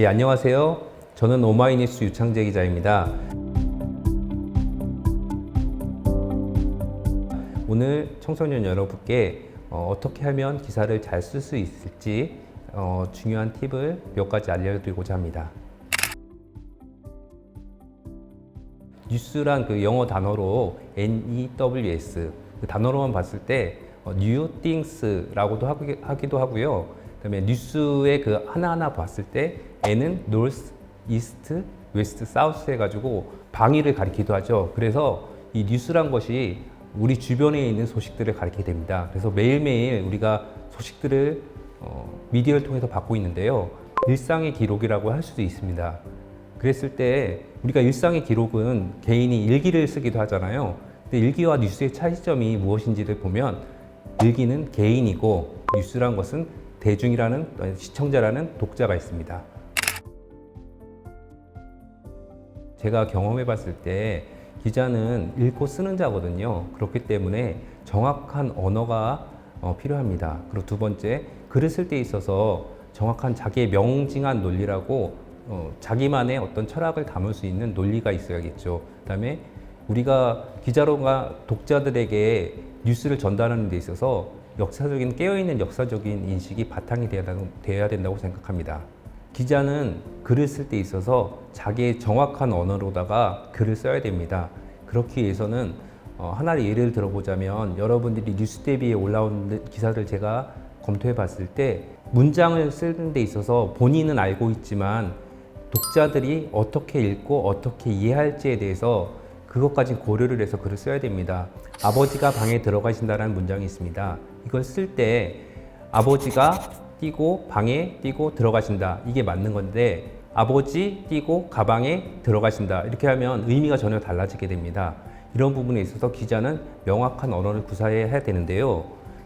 예, 안녕하세요. 저는 오마이뉴스 유창재 기자입니다. 오늘 청소년 여러분께 어, 떻게 하면 기사를 잘 쓸 수 있을지 어, 중요한 팁을 몇 가지 알려드리고자 합니다. 뉴스란 그 영어 단어로 N-E-W-S 그 단어로만 봤을 때 어, New Things라고도 하기- 하기도 하고요. 그다음에 뉴스의 그 하나하나 봤을 때 N은 North, East, West, South 해가지고 방위를 가리키기도 하죠. 그래서 이 뉴스란 것이 우리 주변에 있는 소식들을 가리키게 됩니다. 그래서 매일매일 우리가 소식들을 어, 미디어를 통해서 받고 있는데요. 일상의 기록이라고 할 수도 있습니다. 그랬을 때 우리가 일상의 기록은 개인이 일기를 쓰기도 하잖아요. 근데 일기와 뉴스의 차이점이 무엇인지를 보면 일기는 개인이고 뉴스란 것은 대중이라는 시청자라는 독자가 있습니다. 제가 경험해 봤을 때 기자는 읽고 쓰는 자거든요. 그렇기 때문에 정확한 언어가 어, 필요합니다. 그리고 두 번째, 글을 쓸 때 있어서 정확한 자기의 명징한 논리라고 어, 자기만의 어떤 철학을 담을 수 있는 논리가 있어야겠죠. 그 다음에 우리가 기자로가 독자들에게 뉴스를 전달하는 데 있어서 역사적인 깨어있는 역사적인 인식이 바탕이 돼야 된다고 생각합니다. 기자는 글을 쓸 때 있어서 자기의 정확한 언어로다가 글을 써야 됩니다. 그렇기 위해서는 어, 하나의 예를 들어보자면 여러분들이 뉴스 대비에 올라온 기사를 제가 검토해 봤을 때 문장을 쓰는 데 있어서 본인은 알고 있지만 독자들이 어떻게 읽고 어떻게 이해할지에 대해서 그것까지 고려를 해서 글을 써야 됩니다. 아버지가 방에 들어가신다는 문장이 있습니다. 이걸 쓸 때 아버지가 뛰고 방에 뛰고 들어가신다. 이게 맞는 건데 아버지 뛰고 가방에 들어가신다. 이렇게 하면 의미가 전혀 달라지게 됩니다. 이런 부분에 있어서 기자는 명확한 언어를 구사해야 되는데요.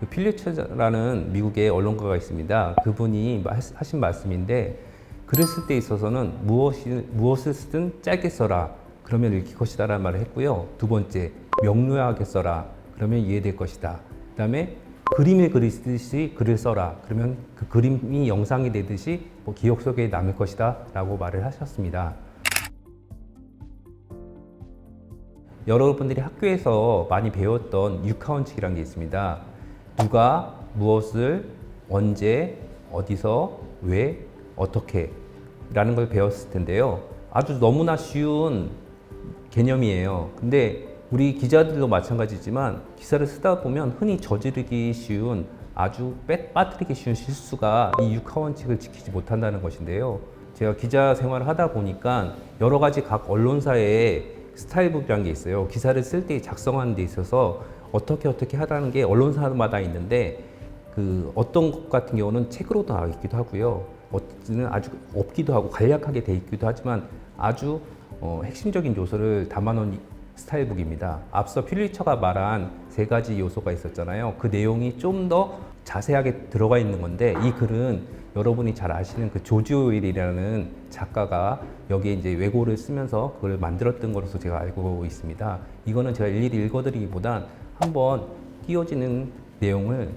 그 필리처라는 미국의 언론가가 있습니다. 그분이 하신 말씀인데 글을 쓸 때 있어서는 무엇이, 무엇을 쓰든 짧게 써라. 그러면 읽힐 것이다 라는 말을 했고요. 두 번째, 명료하게 써라. 그러면 이해될 것이다. 그 다음에 그림을 그리듯이 글을 써라. 그러면 그 그림이 영상이 되듯이 뭐 기억 속에 남을 것이다. 라고 말을 하셨습니다. 여러분들이 학교에서 많이 배웠던 육하원칙이라는 게 있습니다. 누가 무엇을 언제 어디서 왜 어떻게 라는 걸 배웠을 텐데요. 아주 너무나 쉬운 개념이에요. 근데 우리 기자들도 마찬가지지만 기사를 쓰다 보면 흔히 저지르기 쉬운 아주 빼, 빠뜨리기 쉬운 실수가 이 육하원칙을 지키지 못한다는 것인데요. 제가 기자 생활을 하다 보니까 여러 가지 각 언론사의 스타일북이라는 게 있어요. 기사를 쓸 때 작성하는 데 있어서 어떻게 어떻게 하라는 게 언론사마다 있는데 그 어떤 것 같은 경우는 책으로도 나와 있기도 하고요. 어찌는 아주 없기도 하고 간략하게 돼 있기도 하지만 아주 어, 핵심적인 요소를 담아놓은 스타일북입니다. 앞서 필리처가 말한 세 가지 요소가 있었잖아요. 그 내용이 좀 더 자세하게 들어가 있는 건데 이 글은 여러분이 잘 아시는 그 조지 오웰이라는 작가가 여기에 이제 외고를 쓰면서 그걸 만들었던 것으로 제가 알고 있습니다. 이거는 제가 일일이 읽어드리기보단 한번 띄어지는 내용을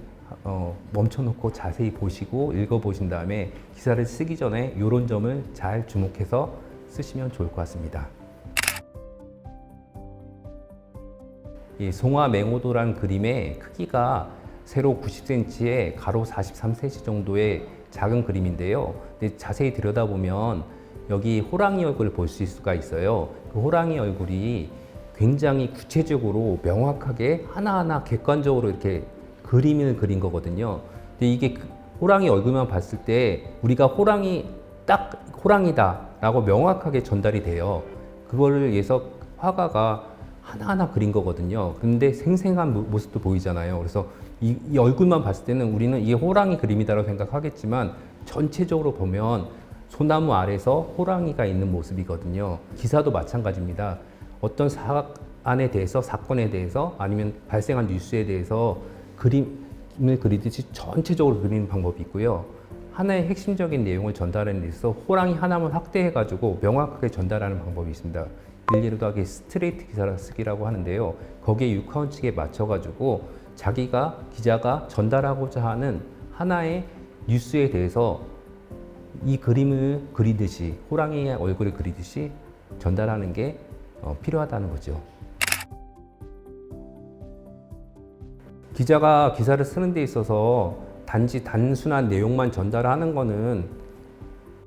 어, 멈춰놓고 자세히 보시고 읽어보신 다음에 기사를 쓰기 전에 이런 점을 잘 주목해서 쓰시면 좋을 것 같습니다. 이 송화 맹호도란 그림의 크기가 세로 90cm에 가로 43cm 정도의 작은 그림인데요. 근데 자세히 들여다보면 여기 호랑이 얼굴을 볼 수가 있어요. 그 호랑이 얼굴이 굉장히 구체적으로 명확하게 하나하나 객관적으로 이렇게 그림을 그린 거거든요. 근데 이게 그 호랑이 얼굴만 봤을 때 우리가 호랑이 딱 호랑이다라고 명확하게 전달이 돼요. 그거를 위해서 화가가 하나하나 그린 거거든요. 근데 생생한 모- 모습도 보이잖아요. 그래서 이, 이 얼굴만 봤을 때는 우리는 이게 호랑이 그림이다라고 생각하겠지만 전체적으로 보면 소나무 아래서 호랑이가 있는 모습이거든요. 기사도 마찬가지입니다. 어떤 사안에 대해서 사건에 대해서 아니면 발생한 뉴스에 대해서 그림을 그리듯이 전체적으로 그리는 방법이 있고요. 하나의 핵심적인 내용을 전달하는 데 있어서 호랑이 하나만 확대해가지고 명확하게 전달하는 방법이 있습니다. 일례로도 하게 스트레이트 기사를 쓰기라고 하는데요. 거기에 육하원칙에 맞춰가지고 자기가 기자가 전달하고자 하는 하나의 뉴스에 대해서 이 그림을 그리듯이 호랑이의 얼굴을 그리듯이 전달하는 게 어, 필요하다는 거죠. 기자가 기사를 쓰는 데 있어서 단지 단순한 내용만 전달하는 거는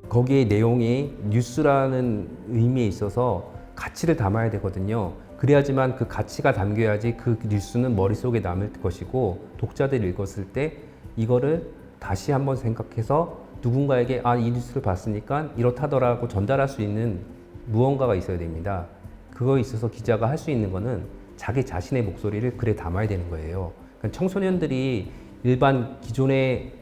거기에 내용이 뉴스라는 의미에 있어서 가치를 담아야 되거든요. 그래야지만 그 가치가 담겨야지 그 뉴스는 머릿속에 남을 것이고 독자들이 읽었을 때 이거를 다시 한번 생각해서 누군가에게 아, 이 뉴스를 봤으니까 이렇다더라고 전달할 수 있는 무언가가 있어야 됩니다. 그거에 있어서 기자가 할 수 있는 거는 자기 자신의 목소리를 글에 담아야 되는 거예요. 그러니까 청소년들이 일반 기존의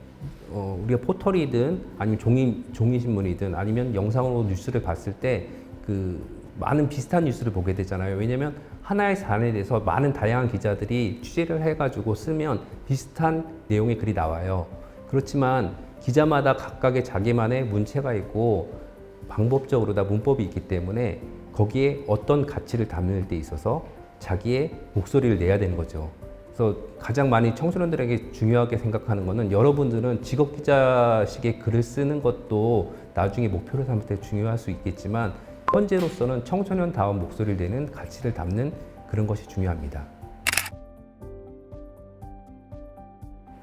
어, 우리가 포털이든 아니면 종이 종이 신문이든 아니면 영상으로 뉴스를 봤을 때 그 많은 비슷한 뉴스를 보게 되잖아요. 왜냐하면 하나의 사안에 대해서 많은 다양한 기자들이 취재를 해가지고 쓰면 비슷한 내용의 글이 나와요. 그렇지만 기자마다 각각의 자기만의 문체가 있고 방법적으로 다 문법이 있기 때문에 거기에 어떤 가치를 담을 때 있어서 자기의 목소리를 내야 되는 거죠. 그래서 가장 많이 청소년들에게 중요하게 생각하는 거는 여러분들은 직업 기자식의 글을 쓰는 것도 나중에 목표로 삼을 때 중요할 수 있겠지만 현재로서는 청소년다운 목소리를 내는 가치를 담는 그런 것이 중요합니다.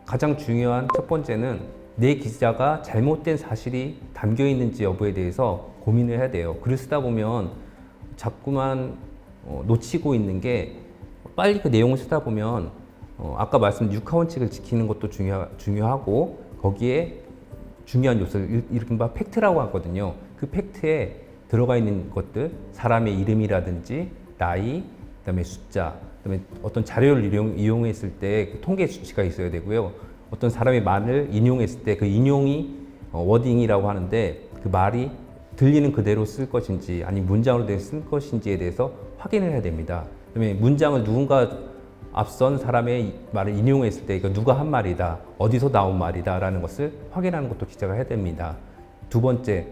가장 중요한 첫 번째는 내 기자가 잘못된 사실이 담겨 있는지 여부에 대해서 고민을 해야 돼요. 글을 쓰다 보면 자꾸만 어, 놓치고 있는 게 빨리 그 내용을 쓰다 보면 어, 아까 말씀드린 육하원칙을 지키는 것도 중요, 중요하고 거기에 중요한 요소를 일- 이른바 팩트라고 하거든요. 그 팩트에 들어가 있는 것들, 사람의 이름이라든지 나이, 그다음에 숫자, 그다음에 어떤 자료를 이용, 이용했을 때 그 통계 수치가 있어야 되고요. 어떤 사람의 말을 인용했을 때 그 인용이 어, 워딩이라고 하는데 그 말이 들리는 그대로 쓸 것인지 아니면 문장으로 되어 쓸 것인지에 대해서 확인을 해야 됩니다. 그다음에 문장을 누군가 앞선 사람의 말을 인용했을 때 이거 누가 한 말이다, 어디서 나온 말이다라는 것을 확인하는 것도 기자가 해야 됩니다. 두 번째,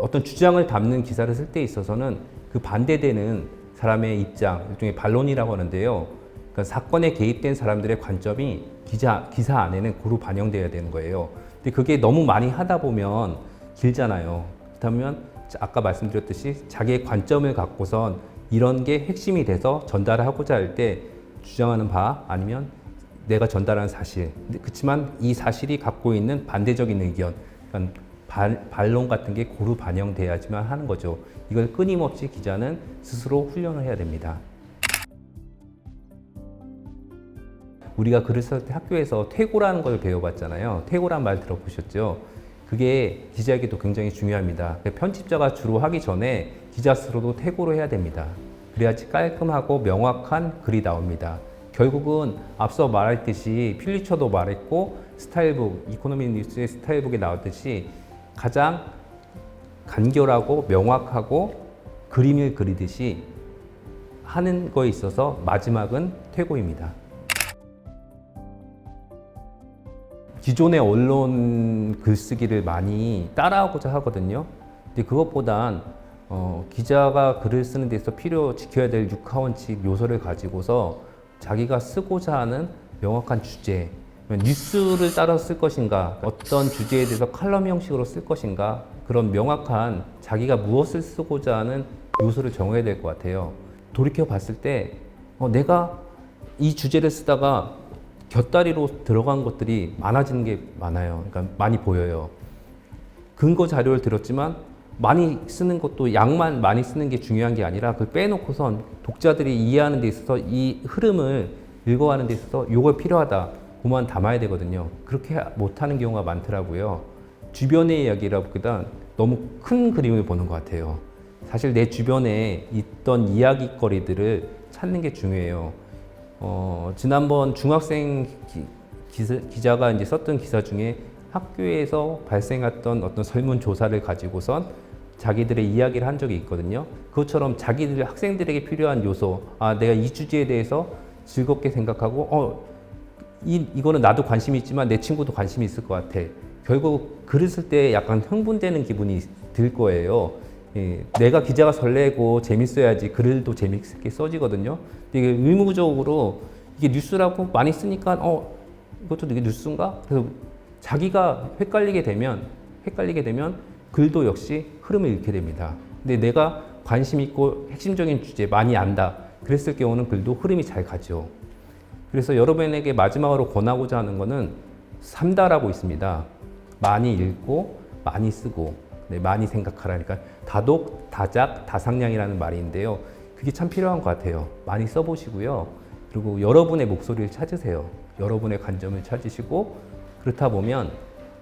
어떤 주장을 담는 기사를 쓸 때 있어서는 그 반대되는 사람의 입장, 일종의 반론이라고 하는데요. 그러니까 사건에 개입된 사람들의 관점이 기자, 기사 안에는 고루 반영돼야 되는 거예요. 근데 그게 너무 많이 하다 보면 길잖아요. 그렇다면 아까 말씀드렸듯이 자기의 관점을 갖고선 이런 게 핵심이 돼서 전달을 하고자 할 때 주장하는 바 아니면 내가 전달하는 사실. 그렇지만 이 사실이 갖고 있는 반대적인 의견, 그러니까 발, 반론 같은 게 고루 반영돼야지만 하는 거죠. 이걸 끊임없이 기자는 스스로 훈련을 해야 됩니다. 우리가 글을 쓸 때 학교에서 퇴고라는 걸 배워봤잖아요. 퇴고란 말 들어보셨죠? 그게 기자에게도 굉장히 중요합니다. 편집자가 주로 하기 전에 기자 스스로도 퇴고를 해야 됩니다. 그래야지 깔끔하고 명확한 글이 나옵니다. 결국은 앞서 말했듯이 필리처도 말했고 스타일북, 이코노미 뉴스의 스타일북에 나왔듯이 가장 간결하고 명확하고 그림을 그리듯이 하는 거에 있어서 마지막은 퇴고입니다. 기존의 언론 글쓰기를 많이 따라하고자 하거든요. 근데 그것보단 어, 기자가 글을 쓰는 데 있어 필요 지켜야 될 육하원칙 요소를 가지고서 자기가 쓰고자 하는 명확한 주제, 뉴스를 따라 쓸 것인가, 어떤 주제에 대해서 칼럼 형식으로 쓸 것인가, 그런 명확한 자기가 무엇을 쓰고자 하는 요소를 정해야 될 것 같아요. 돌이켜 봤을 때 어, 내가 이 주제를 쓰다가 곁다리로 들어간 것들이 많아지는 게 많아요. 그러니까 많이 보여요. 근거 자료를 들었지만 많이 쓰는 것도 양만 많이 쓰는 게 중요한 게 아니라 그걸 빼놓고선 독자들이 이해하는 데 있어서 이 흐름을 읽어가는 데 있어서 요걸 필요하다. 그만 담아야 되거든요. 그렇게 못하는 경우가 많더라고요. 주변의 이야기라기보단 너무 큰 그림을 보는 것 같아요. 사실 내 주변에 있던 이야기거리들을 찾는 게 중요해요. 어, 지난번 중학생 기, 기자가 이제 썼던 기사 중에 학교에서 발생했던 어떤 설문조사를 가지고선 자기들의 이야기를 한 적이 있거든요. 그것처럼 자기들 학생들에게 필요한 요소, 아, 내가 이 주제에 대해서 즐겁게 생각하고, 어, 이, 이거는 나도 관심이 있지만 내 친구도 관심이 있을 것 같아. 결국 글을 쓸 때 약간 흥분되는 기분이 들 거예요. 예, 내가 기자가 설레고 재밌어야지 글도 재밌게 써지거든요. 이게 의무적으로 이게 뉴스라고 많이 쓰니까 어 이것도 이게 뉴스인가? 그래서 자기가 헷갈리게 되면 헷갈리게 되면 글도 역시 흐름을 잃게 됩니다. 근데 내가 관심 있고 핵심적인 주제 많이 안다. 그랬을 경우는 글도 흐름이 잘 가죠. 그래서 여러분에게 마지막으로 권하고자 하는 것은 삼다라고 있습니다. 많이 읽고 많이 쓰고 네, 많이 생각하라. 그러니까 다독, 다작, 다상량이라는 말인데요. 그게 참 필요한 것 같아요. 많이 써보시고요. 그리고 여러분의 목소리를 찾으세요. 여러분의 관점을 찾으시고 그렇다 보면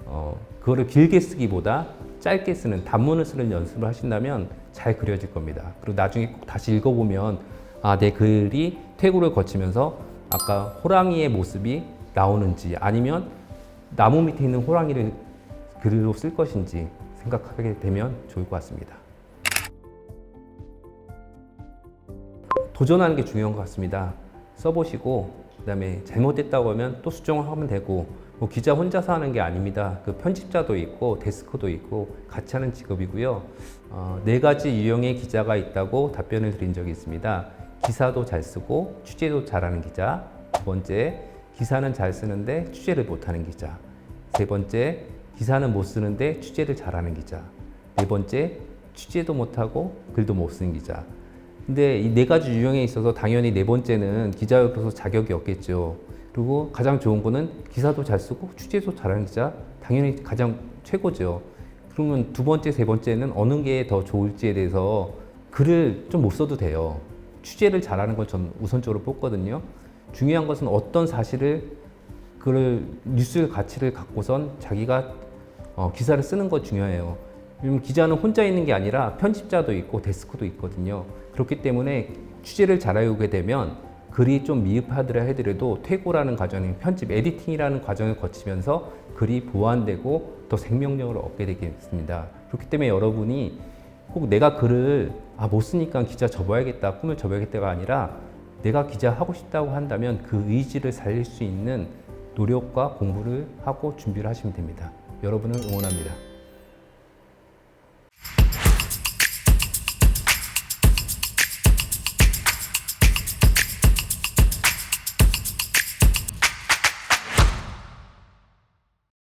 어, 그거를 길게 쓰기보다 짧게 쓰는 단문을 쓰는 연습을 하신다면 잘 그려질 겁니다. 그리고 나중에 꼭 다시 읽어보면 아, 내 글이 퇴고를 거치면서 아까 호랑이의 모습이 나오는지 아니면 나무 밑에 있는 호랑이를 글로 쓸 것인지 생각하게 되면 좋을 것 같습니다. 도전하는 게 중요한 것 같습니다. 써보시고 그다음에 잘못됐다고 하면 또 수정을 하면 되고 뭐 기자 혼자서 하는 게 아닙니다. 그 편집자도 있고 데스크도 있고 같이 하는 직업이고요. 어, 네 가지 유형의 기자가 있다고 답변을 드린 적이 있습니다. 기사도 잘 쓰고 취재도 잘하는 기자. 두 번째 기사는 잘 쓰는데 취재를 못하는 기자. 세 번째 기사는 못 쓰는데 취재를 잘하는 기자. 네 번째 취재도 못하고 글도 못 쓰는 기자. 근데 이 네 가지 유형에 있어서 당연히 네 번째는 기자로서 자격이 없겠죠. 그리고 가장 좋은 거는 기사도 잘 쓰고 취재도 잘하는 기자 당연히 가장 최고죠. 그러면 두 번째, 세 번째는 어느 게 더 좋을지에 대해서 글을 좀 못 써도 돼요. 취재를 잘하는 건전 우선적으로 뽑거든요. 중요한 것은 어떤 사실을 그를 뉴스 가치를 갖고선 자기가 어, 기사를 쓰는 거 중요해요. 기자는 혼자 있는 게 아니라 편집자도 있고 데스크도 있거든요. 그렇기 때문에 취재를 잘하게 되면 글이 좀 미흡하더라 하더라도 퇴고라는 과정인 편집, 에디팅이라는 과정을 거치면서 글이 보완되고 더 생명력을 얻게 되겠습니다. 그렇기 때문에 여러분이 꼭 내가 글을 아, 못 쓰니까 기자 접어야겠다, 꿈을 접어야겠다가 아니라 내가 기자 하고 싶다고 한다면 그 의지를 살릴 수 있는 노력과 공부를 하고 준비를 하시면 됩니다. 여러분을 응원합니다.